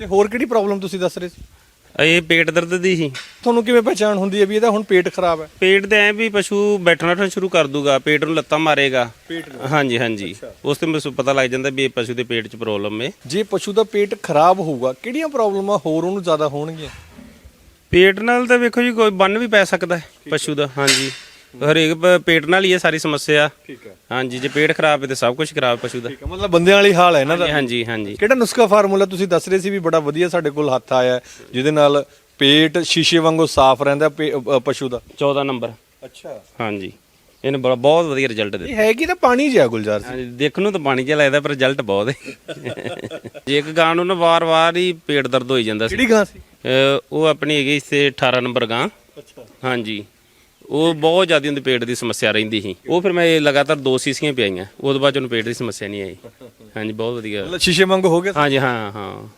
ਤੇ ਹੋਰ ਕਿਹੜੀ ਪ੍ਰੋਬਲਮ ਤੁਸੀਂ ਦੱਸ ਰਹੇ ਸੀ? ਇਹ ਪੇਟ ਦਰਦ ਦੀ ਸੀ। ਤੁਹਾਨੂੰ ਕਿਵੇਂ ਪਛਾਣ ਹੁੰਦੀ ਹੈ ਵੀ ਇਹਦਾ ਹੁਣ ਪੇਟ ਖਰਾਬ ਹੈ? ਪੇਟ ਤੇ ਐ ਵੀ ਪਸ਼ੂ ਬੈਠਣਾ ਉੱਠਣਾ ਸ਼ੁਰੂ ਕਰ ਦੂਗਾ ਪੇਟ ਨੂੰ ਲੱਤਾਂ ਮਾਰੇਗਾ। ਹਾਂਜੀ ਹਾਂਜੀ। ਉਸ ਤੇ ਮੈਨੂੰ ਪਤਾ ਲੱਗ ਜਾਂਦਾ ਵੀ ਇਹ ਪਸ਼ੂ ਦੇ ਪੇਟ 'ਚ ਪ੍ਰੋਬਲਮ ਹੈ ਜੇ ਪਸ਼ੂ ਦਾ ਪੇਟ ਖਰਾਬ ਹੋਊਗਾ ਕਿਹੜੀਆਂ ਪ੍ਰੋਬਲਮਾਂ ਹੋਰ ਉਹਨੂੰ ਜ਼ਿਆਦਾ ਹੋਣਗੀਆਂ? ਪੇਟ ਨਾਲ ਤਾਂ ਵੇਖੋ ਜੀ ਕੋਈ ਬੰਨ ਵੀ ਪੈ ਸਕਦਾ ਹੈ। ਪਸ਼ੂ ਦਾ ਹਾਂਜੀ। ਹਰੇਕ ਪ- ਪੇਟ ਨਾਲ ਹੀ ਇਹ ਸਾਰੀ ਸਮੱਸਿਆ। ਠੀਕ ਹੈ। ਹਾਂਜੀ ਜੇ ਪੇਟ ਖਰਾਬ ਹੈ ਤੇ ਸਭ ਕੁਝ ਖਰਾਬ ਹੈ ਪਸ਼ੂ ਦਾ। ਠੀਕ ਹੈ ਮਤਲਬ ਬੰਦਿਆਂ ਵਾਲੀ ਹਾਲ ਹੈ ਇਹਨਾਂ ਦਾ। ਹਾਂਜੀ ਹਾਂਜੀ। ਕਿਹੜਾ ਨੁਸਖਾ ਫਾਰਮੂਲਾ ਤੁਸੀਂ ਦੱਸ ਰਹੇ ਸੀ ਵੀ ਬੜਾ ਵਧੀਆ ਸਾਡੇ ਕੋਲ ਹੱਥ ਆਇਆ ਹੈ, ਜਿਹਦੇ ਨਾਲ ਪੇਟ ਸ਼ੀਸ਼ੇ ਵਾਂਗੂ ਸਾਫ਼ ਰਹਿੰਦਾ ਪੇ- ਅ, ਪਸ਼ੂ ਦਾ? 14 ਨੰਬਰ। ਅੱਛਾ। ਹਾਂਜੀ ਇਹਨੇ ਬੜਾ ਬਹੁਤ ਵਧੀਆ ਰਿਜ਼ਲਟ ਦਿੱਤਾ। ਇਹ ਹੈ ਕਿ ਤਾਂ ਪਾਣੀ ਜਿਹਾ ਗੁਲਜ਼ਾਰ ਹਾਂਜੀ ਦੇਖਣ ਨੂੰ ਤਾਂ ਪਾਣੀ ਜਿਹਾ ਲੱਗਦਾ ਪਰ ਰਿਜ਼ਲਟ ਬਹੁਤ ਹੈ। ਜੇ ਇੱਕ ਗਾਂ ਨੂੰ ਨਾ ਵਾਰ-ਵਾਰ ਹੀ ਪੇਟ ਦਰਦ ਹੋਈ ਜਾਂਦਾ ਸੀ। ਕਿਹੜੀ ਗਾਂ ਸੀ? ਅਹ ਉਹ ਆਪਣੀ ਹੈਗੀ ਸੀ 18 ਨੰਬਰ ਗਾਂ। ਅੱਛਾ। ਹਾਂਜੀ। ਉਹ ਬਹੁਤ ਜ਼ਿਆਦਾ ਉਹਦੇ ਪੇਟ ਦੀ ਸਮੱਸਿਆ ਰਹਿੰਦੀ ਸੀ। ਉਹ ਫਿਰ ਮੈਂ ਇਹ ਲਗਾਤਾਰ ਦੋ ਸੀਸੀਆਂ ਪਿਆਈਆਂ। ਉਹਦੇ ਬਾਅਦ ਉਹਨੂੰ ਪੇਟ ਦੀ ਸਮੱਸਿਆ ਨਹੀਂ ਆਈ। ਹਾਂਜੀ ਬਹੁਤ ਵਧੀਆ। ਮਤਲਬ ਸ਼ੀਸ਼ੇ ਵਾਂਗੂ ਹੋ ਗਿਆ? ਹਾਂਜੀ ਹਾਂ ਹਾਂ।